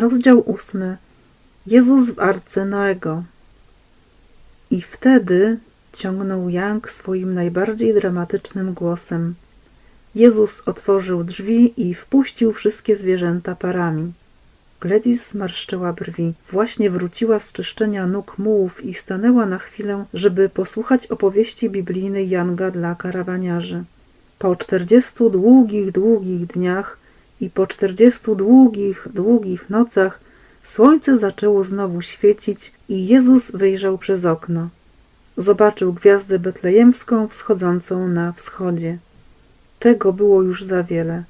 Rozdział ósmy. Jezus w arce Noego. I wtedy ciągnął Jank swoim najbardziej dramatycznym głosem. Jezus otworzył drzwi i wpuścił wszystkie zwierzęta parami. Gladys zmarszczyła brwi. Właśnie wróciła z czyszczenia nóg mułów i stanęła na chwilę, żeby posłuchać opowieści biblijnej Janga dla karawaniarzy. Po czterdziestu długich, długich dniach i po czterdziestu długich, długich nocach słońce zaczęło znowu świecić i Jezus wyjrzał przez okno. Zobaczył gwiazdę betlejemską wschodzącą na wschodzie. Tego było już za wiele.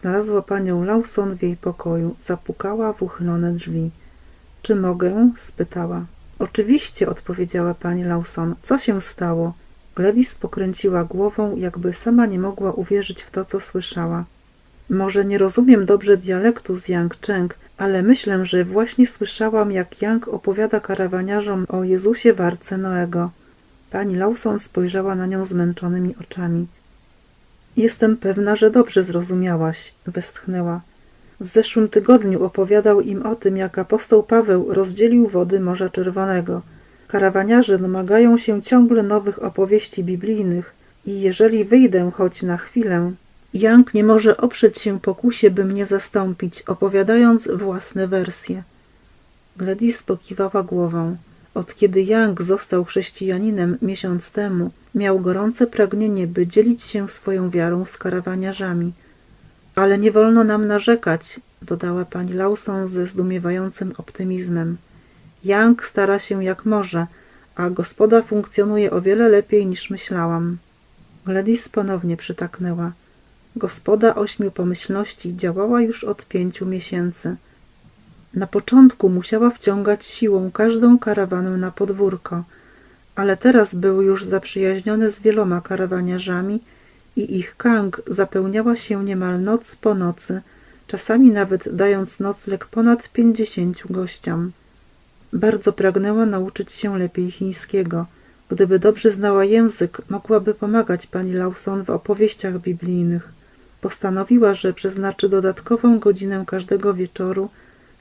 Znalazła panią Lawson w jej pokoju. Zapukała w uchylone drzwi. Czy mogę? spytała. Oczywiście, odpowiedziała pani Lawson. Co się stało? Gladys pokręciła głową, jakby sama nie mogła uwierzyć w to, co słyszała. Może nie rozumiem dobrze dialektu z Yang Cheng, ale myślę, że właśnie słyszałam, jak Yang opowiada karawaniarzom o Jezusie w Arce Noego. Pani Lawson spojrzała na nią zmęczonymi oczami. Jestem pewna, że dobrze zrozumiałaś, westchnęła. W zeszłym tygodniu opowiadał im o tym, jak apostoł Paweł rozdzielił wody Morza Czerwonego. Karawaniarze domagają się ciągle nowych opowieści biblijnych i jeżeli wyjdę choć na chwilę, Jank nie może oprzeć się pokusie, by mnie zastąpić, opowiadając własne wersje. Gladys pokiwała głową. Od kiedy Young został chrześcijaninem miesiąc temu, miał gorące pragnienie, by dzielić się swoją wiarą z karawaniarzami. Ale nie wolno nam narzekać, dodała pani Lawson ze zdumiewającym optymizmem. Young stara się jak może, a gospoda funkcjonuje o wiele lepiej niż myślałam. Gladys ponownie przytaknęła. Gospoda ośmiu pomyślności działała już od pięciu miesięcy. Na początku musiała wciągać siłą każdą karawanę na podwórko, ale teraz były już zaprzyjaźnione z wieloma karawaniarzami i ich kang zapełniała się niemal noc po nocy, czasami nawet dając nocleg ponad pięćdziesięciu gościom. Bardzo pragnęła nauczyć się lepiej chińskiego. Gdyby dobrze znała język, mogłaby pomagać pani Lawson w opowieściach biblijnych. Postanowiła, że przeznaczy dodatkową godzinę każdego wieczoru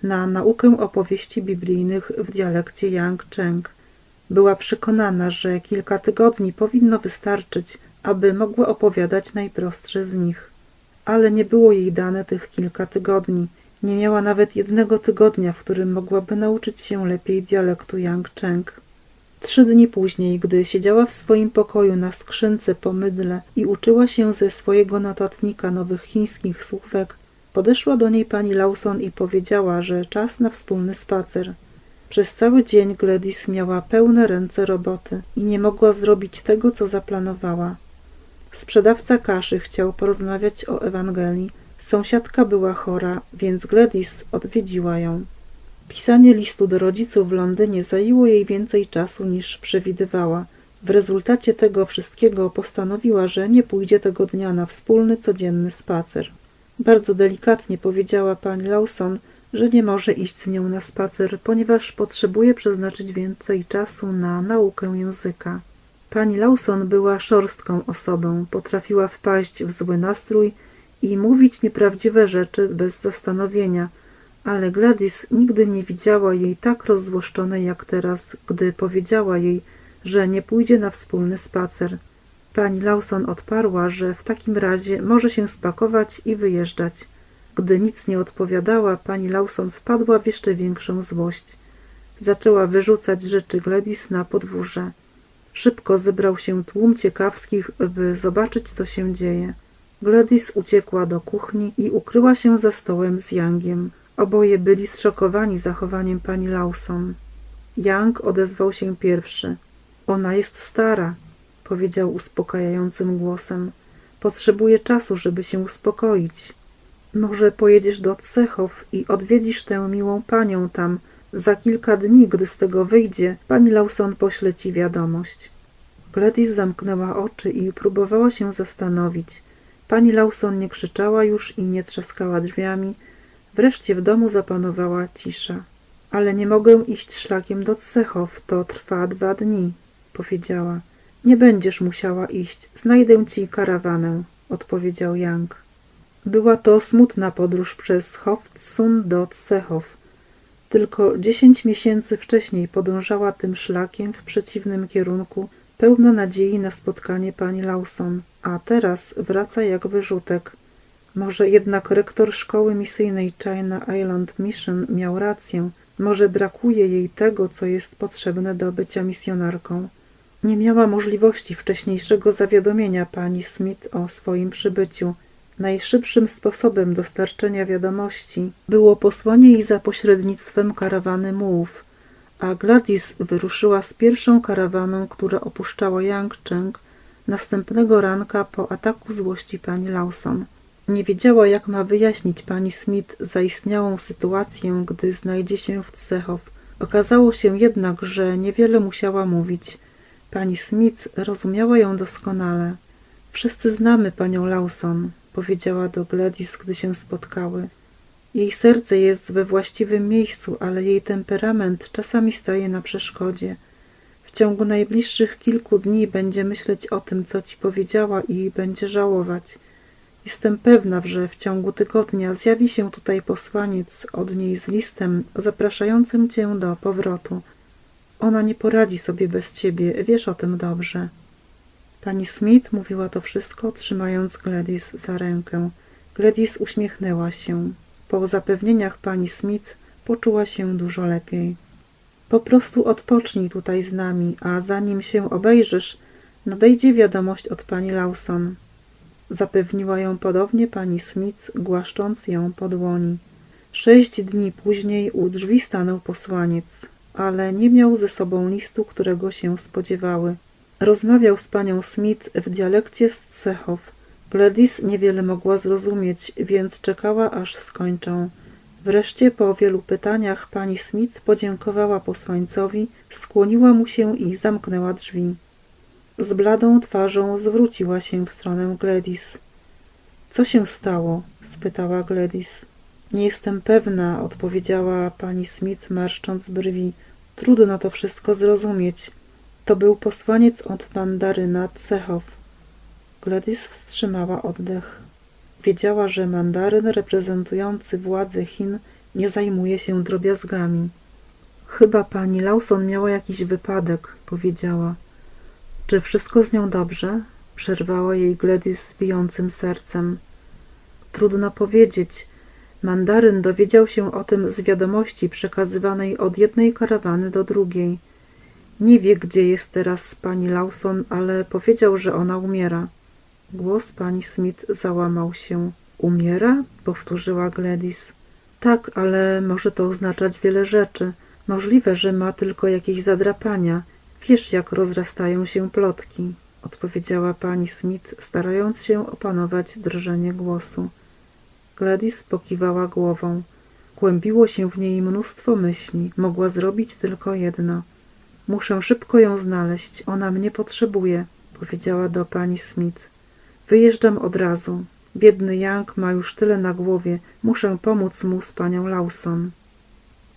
na naukę opowieści biblijnych w dialekcie Yang Cheng. Była przekonana, że kilka tygodni powinno wystarczyć, aby mogła opowiadać najprostsze z nich. Ale nie było jej dane tych kilka tygodni. Nie miała nawet jednego tygodnia, w którym mogłaby nauczyć się lepiej dialektu Yang Cheng. Trzy dni później, gdy siedziała w swoim pokoju na skrzynce po mydle i uczyła się ze swojego notatnika nowych chińskich słówek, Podeszła do niej pani Lawson i powiedziała, że czas na wspólny spacer. Przez cały dzień Gladys miała pełne ręce roboty i nie mogła zrobić tego, co zaplanowała. Sprzedawca kaszy chciał porozmawiać o Ewangelii. Sąsiadka była chora, więc Gladys odwiedziła ją. Pisanie listu do rodziców w Londynie zajęło jej więcej czasu niż przewidywała. W rezultacie tego wszystkiego postanowiła, że nie pójdzie tego dnia na wspólny, codzienny spacer. Bardzo delikatnie powiedziała pani Lawson, że nie może iść z nią na spacer, ponieważ potrzebuje przeznaczyć więcej czasu na naukę języka. Pani Lawson była szorstką osobą, potrafiła wpaść w zły nastrój i mówić nieprawdziwe rzeczy bez zastanowienia, ale Gladys nigdy nie widziała jej tak rozzłoszczonej jak teraz, gdy powiedziała jej, że nie pójdzie na wspólny spacer. Pani Lawson odparła, że w takim razie może się spakować i wyjeżdżać. Gdy nic nie odpowiadała, pani Lawson wpadła w jeszcze większą złość. Zaczęła wyrzucać rzeczy Gladys na podwórze. Szybko zebrał się tłum ciekawskich, by zobaczyć, co się dzieje. Gladys uciekła do kuchni i ukryła się za stołem z Yangiem. Oboje byli zszokowani zachowaniem pani Lawson. Yang odezwał się pierwszy. Ona jest stara, powiedział uspokajającym głosem. Potrzebuję czasu, żeby się uspokoić. Może pojedziesz do Cechow i odwiedzisz tę miłą panią tam. Za kilka dni, gdy z tego wyjdzie, pani Lawson pośle ci wiadomość. Gladys zamknęła oczy i próbowała się zastanowić. Pani Lawson nie krzyczała już i nie trzaskała drzwiami. Wreszcie w domu zapanowała cisza. Ale nie mogę iść szlakiem do Cechow, to trwa dwa dni, powiedziała. Nie będziesz musiała iść, znajdę ci karawanę, odpowiedział Yang. Była to smutna podróż przez Hoftsund do Cechow. Tylko dziesięć miesięcy wcześniej podążała tym szlakiem w przeciwnym kierunku, pełna nadziei na spotkanie pani Lawson, a teraz wraca jak wyrzutek. Może jednak rektor szkoły misyjnej China Island Mission miał rację, może brakuje jej tego, co jest potrzebne do bycia misjonarką. Nie miała możliwości wcześniejszego zawiadomienia pani Smith o swoim przybyciu. Najszybszym sposobem dostarczenia wiadomości było posłanie jej za pośrednictwem karawany mułów, a Gladys wyruszyła z pierwszą karawaną, która opuszczała Yangcheng następnego ranka po ataku złości pani Lawson. Nie wiedziała, jak ma wyjaśnić pani Smith zaistniałą sytuację, gdy znajdzie się w Cechow. Okazało się jednak, że niewiele musiała mówić. Pani Smith rozumiała ją doskonale. Wszyscy znamy panią Lawson, powiedziała do Gladys, gdy się spotkały. Jej serce jest we właściwym miejscu, ale jej temperament czasami staje na przeszkodzie. W ciągu najbliższych kilku dni będzie myśleć o tym, co ci powiedziała i będzie żałować. Jestem pewna, że w ciągu tygodnia zjawi się tutaj posłaniec od niej z listem zapraszającym cię do powrotu. Ona nie poradzi sobie bez ciebie, wiesz o tym dobrze. Pani Smith mówiła to wszystko, trzymając Gladys za rękę. Gladys uśmiechnęła się. Po zapewnieniach pani Smith poczuła się dużo lepiej. Po prostu odpocznij tutaj z nami, a zanim się obejrzysz, nadejdzie wiadomość od pani Lawson. Zapewniła ją podobnie pani Smith, głaszcząc ją po dłoni. Sześć dni później u drzwi stanął posłaniec, ale nie miał ze sobą listu, którego się spodziewały. Rozmawiał z panią Smith w dialekcie z Cechow. Gladys niewiele mogła zrozumieć, więc czekała, aż skończą. Wreszcie po wielu pytaniach pani Smith podziękowała posłańcowi, skłoniła mu się i zamknęła drzwi. Z bladą twarzą zwróciła się w stronę Gladys. Co się stało? spytała Gladys. Nie jestem pewna, odpowiedziała pani Smith, marszcząc brwi. Trudno to wszystko zrozumieć. To był posłaniec od mandaryna Cechow. Gladys wstrzymała oddech. Wiedziała, że mandaryn reprezentujący władze Chin nie zajmuje się drobiazgami. Chyba pani Lawson miała jakiś wypadek, powiedziała. Czy wszystko z nią dobrze? Przerwała jej Gladys z bijącym sercem. Trudno powiedzieć. Mandaryn dowiedział się o tym z wiadomości przekazywanej od jednej karawany do drugiej. Nie wie, gdzie jest teraz pani Lawson, ale powiedział, że ona umiera. Głos pani Smith załamał się. Umiera? powtórzyła Gladys. Tak, ale może to oznaczać wiele rzeczy. Możliwe, że ma tylko jakieś zadrapania. Wiesz, jak rozrastają się plotki, odpowiedziała pani Smith, starając się opanować drżenie głosu. Gladys pokiwała głową. Głębiło się w niej mnóstwo myśli. Mogła zrobić tylko jedno. Muszę szybko ją znaleźć. Ona mnie potrzebuje, powiedziała do pani Smith. Wyjeżdżam od razu. Biedny Young ma już tyle na głowie. Muszę pomóc mu z panią Lawson.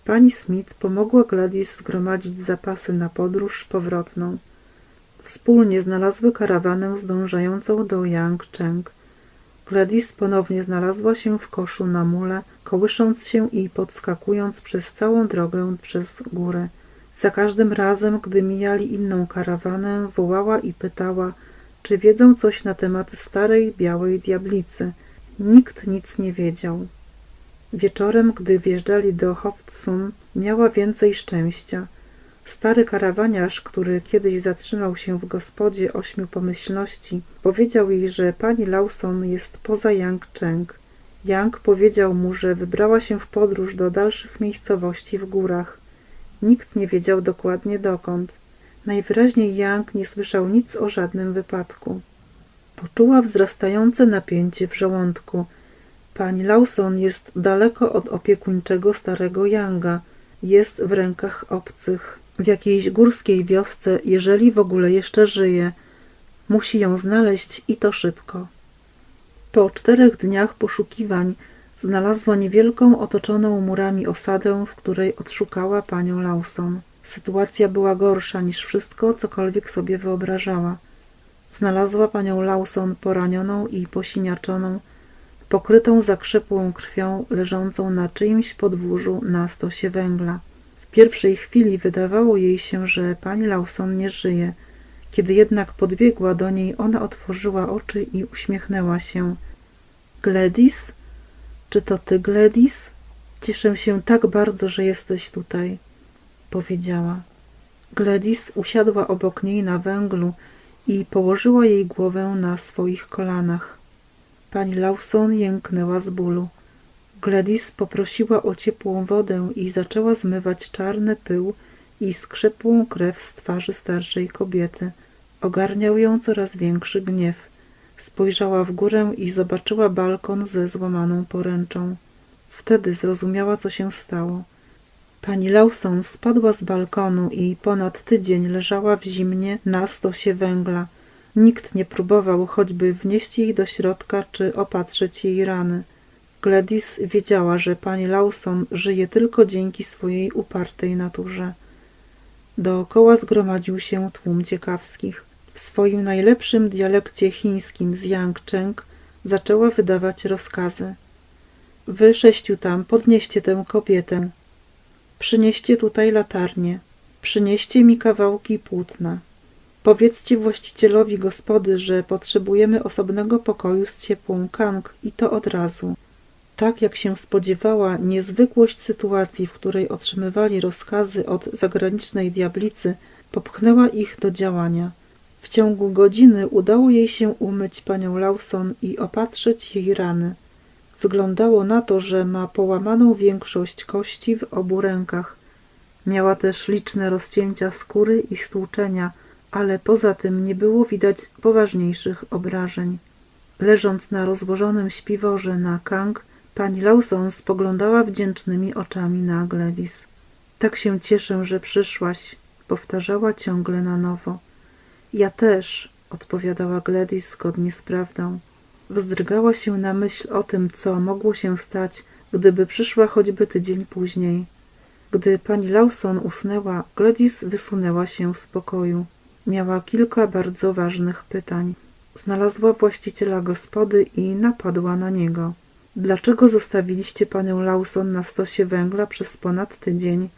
Pani Smith pomogła Gladys zgromadzić zapasy na podróż powrotną. Wspólnie znalazły karawanę zdążającą do Yangcheng. Gladys ponownie znalazła się w koszu na mule, kołysząc się i podskakując przez całą drogę przez górę. Za każdym razem, gdy mijali inną karawanę, wołała i pytała, czy wiedzą coś na temat starej, białej diablicy. Nikt nic nie wiedział. Wieczorem, gdy wjeżdżali do Howtsun, miała więcej szczęścia. Stary karawaniarz, który kiedyś zatrzymał się w gospodzie ośmiu pomyślności, powiedział jej, że pani Lawson jest poza Yangcheng. Yang powiedział mu, że wybrała się w podróż do dalszych miejscowości w górach. Nikt nie wiedział dokładnie dokąd. Najwyraźniej Yang nie słyszał nic o żadnym wypadku. Poczuła wzrastające napięcie w żołądku – Pani Lawson jest daleko od opiekuńczego starego Yanga. Jest w rękach obcych. W jakiejś górskiej wiosce, jeżeli w ogóle jeszcze żyje. Musi ją znaleźć i to szybko. Po czterech dniach poszukiwań znalazła niewielką otoczoną murami osadę, w której odszukała panią Lawson. Sytuacja była gorsza niż wszystko, cokolwiek sobie wyobrażała. Znalazła panią Lawson poranioną i posiniaczoną, pokrytą zakrzepłą krwią leżącą na czyimś podwórzu na stosie węgla. W pierwszej chwili wydawało jej się, że pani Lawson nie żyje. Kiedy jednak podbiegła do niej, ona otworzyła oczy i uśmiechnęła się. Gladys? Czy to ty, Gladys? Cieszę się tak bardzo, że jesteś tutaj, powiedziała. Gladys usiadła obok niej na węglu i położyła jej głowę na swoich kolanach. Pani Lawson jęknęła z bólu. Gladys poprosiła o ciepłą wodę i zaczęła zmywać czarny pył i skrzepłą krew z twarzy starszej kobiety. Ogarniał ją coraz większy gniew. Spojrzała w górę i zobaczyła balkon ze złamaną poręczą. Wtedy zrozumiała, co się stało. Pani Lawson spadła z balkonu i ponad tydzień leżała w zimnie na stosie węgla. Nikt nie próbował choćby wnieść jej do środka czy opatrzyć jej rany. Gladys wiedziała, że pani Lawson żyje tylko dzięki swojej upartej naturze. Dookoła zgromadził się tłum ciekawskich. W swoim najlepszym dialekcie chińskim z Yangcheng zaczęła wydawać rozkazy. Wy sześciu tam, podnieście tę kobietę. Przynieście tutaj latarnię. Przynieście mi kawałki płótna. Powiedzcie właścicielowi gospody, że potrzebujemy osobnego pokoju z ciepłą kang i to od razu. Tak jak się spodziewała, niezwykłość sytuacji, w której otrzymywali rozkazy od zagranicznej diablicy, popchnęła ich do działania. W ciągu godziny udało jej się umyć panią Lawson i opatrzyć jej rany. Wyglądało na to, że ma połamaną większość kości w obu rękach. Miała też liczne rozcięcia skóry i stłuczenia, ale poza tym nie było widać poważniejszych obrażeń. Leżąc na rozłożonym śpiworze na Kang, pani Lawson spoglądała wdzięcznymi oczami na Gladys. Tak się cieszę, że przyszłaś, powtarzała ciągle na nowo. Ja też, odpowiadała Gladys zgodnie z prawdą. Wzdrygała się na myśl o tym, co mogło się stać, gdyby przyszła choćby tydzień później. Gdy pani Lawson usnęła, Gladys wysunęła się z pokoju. Miała kilka bardzo ważnych pytań. Znalazła właściciela gospody i napadła na niego. Dlaczego zostawiliście panią Lawson na stosie węgla przez ponad tydzień?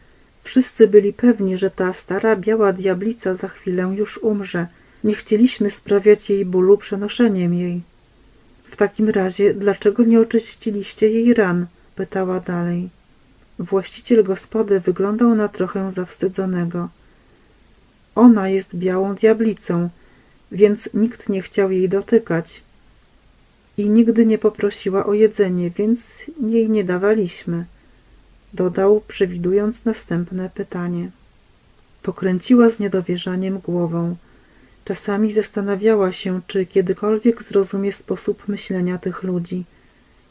Wszyscy byli pewni, że ta stara biała diablica za chwilę już umrze. Nie chcieliśmy sprawiać jej bólu przenoszeniem jej. W takim razie, dlaczego nie oczyściliście jej ran? pytała dalej. Właściciel gospody wyglądał na trochę zawstydzonego. Ona jest białą diablicą, więc nikt nie chciał jej dotykać. I nigdy nie poprosiła o jedzenie, więc jej nie dawaliśmy. Dodał, przewidując następne pytanie. Pokręciła z niedowierzaniem głową. Czasami zastanawiała się, czy kiedykolwiek zrozumie sposób myślenia tych ludzi.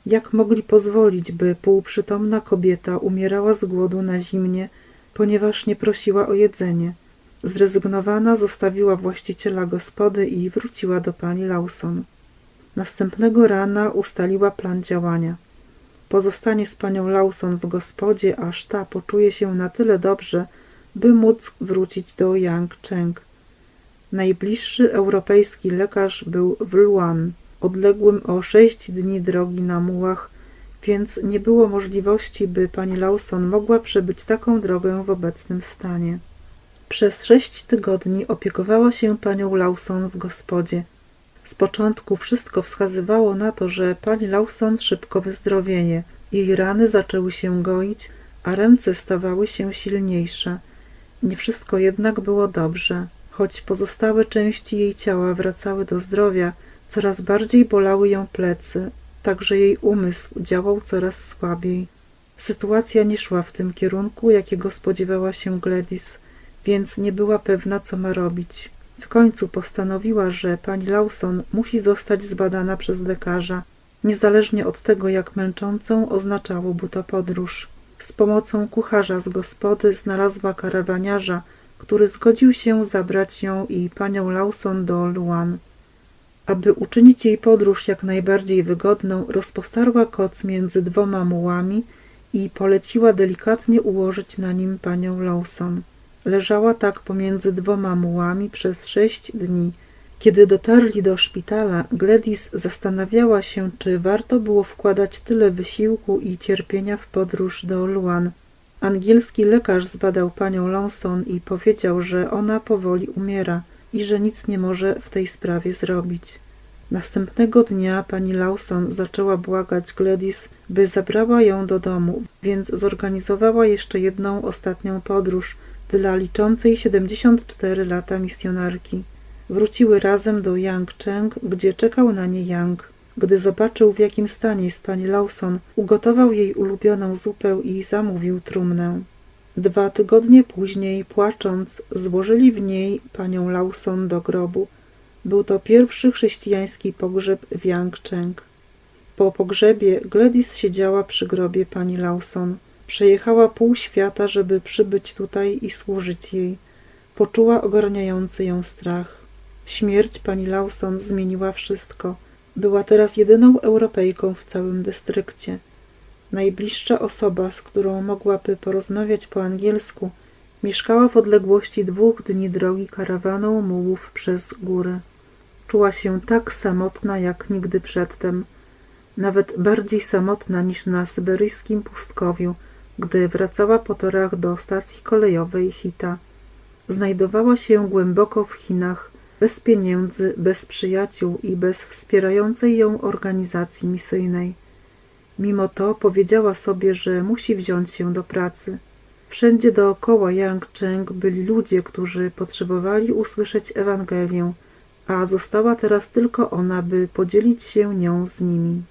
Jak mogli pozwolić, by półprzytomna kobieta umierała z głodu na zimnie, ponieważ nie prosiła o jedzenie? Zrezygnowana zostawiła właściciela gospody i wróciła do pani Lawson. Następnego rana ustaliła plan działania. Pozostanie z panią Lawson w gospodzie, aż ta poczuje się na tyle dobrze, by móc wrócić do Yang Cheng. Najbliższy europejski lekarz był w Luan, odległym o sześć dni drogi na mułach, więc nie było możliwości, by pani Lawson mogła przebyć taką drogę w obecnym stanie. Przez sześć tygodni opiekowała się panią Lawson w gospodzie. Z początku wszystko wskazywało na to, że pani Lawson szybko wyzdrowieje. Jej rany zaczęły się goić, a ręce stawały się silniejsze. Nie wszystko jednak było dobrze. Choć pozostałe części jej ciała wracały do zdrowia, coraz bardziej bolały ją plecy, także jej umysł działał coraz słabiej. Sytuacja nie szła w tym kierunku, jakiego spodziewała się Gladys, więc nie była pewna, co ma robić. W końcu postanowiła, że pani Lawson musi zostać zbadana przez lekarza, niezależnie od tego, jak męczącą oznaczałoby to podróż. Z pomocą kucharza z gospody znalazła karawaniarza, który zgodził się zabrać ją i panią Lawson do Luan. Aby uczynić jej podróż jak najbardziej wygodną, rozpostarła koc między dwoma mułami i poleciła delikatnie ułożyć na nim panią Lawson. Leżała tak pomiędzy dwoma mułami przez sześć dni Kiedy dotarli do szpitala, Gladys zastanawiała się, czy warto było wkładać tyle wysiłku i cierpienia w podróż do Luan. Angielski lekarz zbadał panią Lawson i powiedział, że ona powoli umiera i że nic nie może w tej sprawie zrobić. Następnego dnia pani Lawson zaczęła błagać Gladys, by zabrała ją do domu, więc zorganizowała jeszcze jedną ostatnią podróż dla liczącej 74 lata misjonarki. Wróciły razem do Yangcheng, gdzie czekał na nie Yang. Gdy zobaczył, w jakim stanie jest pani Lawson, ugotował jej ulubioną zupę i zamówił trumnę. Dwa tygodnie później, płacząc, złożyli w niej panią Lawson do grobu. Był to pierwszy chrześcijański pogrzeb w Yangcheng. Po pogrzebie Gladys siedziała przy grobie pani Lawson. Przejechała pół świata, żeby przybyć tutaj i służyć jej. Poczuła ogarniający ją strach. Śmierć pani Lawson zmieniła wszystko. Była teraz jedyną Europejką w całym dystrykcie. Najbliższa osoba, z którą mogłaby porozmawiać po angielsku, mieszkała w odległości dwóch dni drogi karawaną mułów przez góry. Czuła się tak samotna jak nigdy przedtem, nawet bardziej samotna niż na syberyjskim pustkowiu, gdy wracała po torach do stacji kolejowej Hita. Znajdowała się głęboko w Chinach, bez pieniędzy, bez przyjaciół i bez wspierającej ją organizacji misyjnej. Mimo to powiedziała sobie, że musi wziąć się do pracy. Wszędzie dookoła Yangcheng byli ludzie, którzy potrzebowali usłyszeć Ewangelię, a została teraz tylko ona, by podzielić się nią z nimi.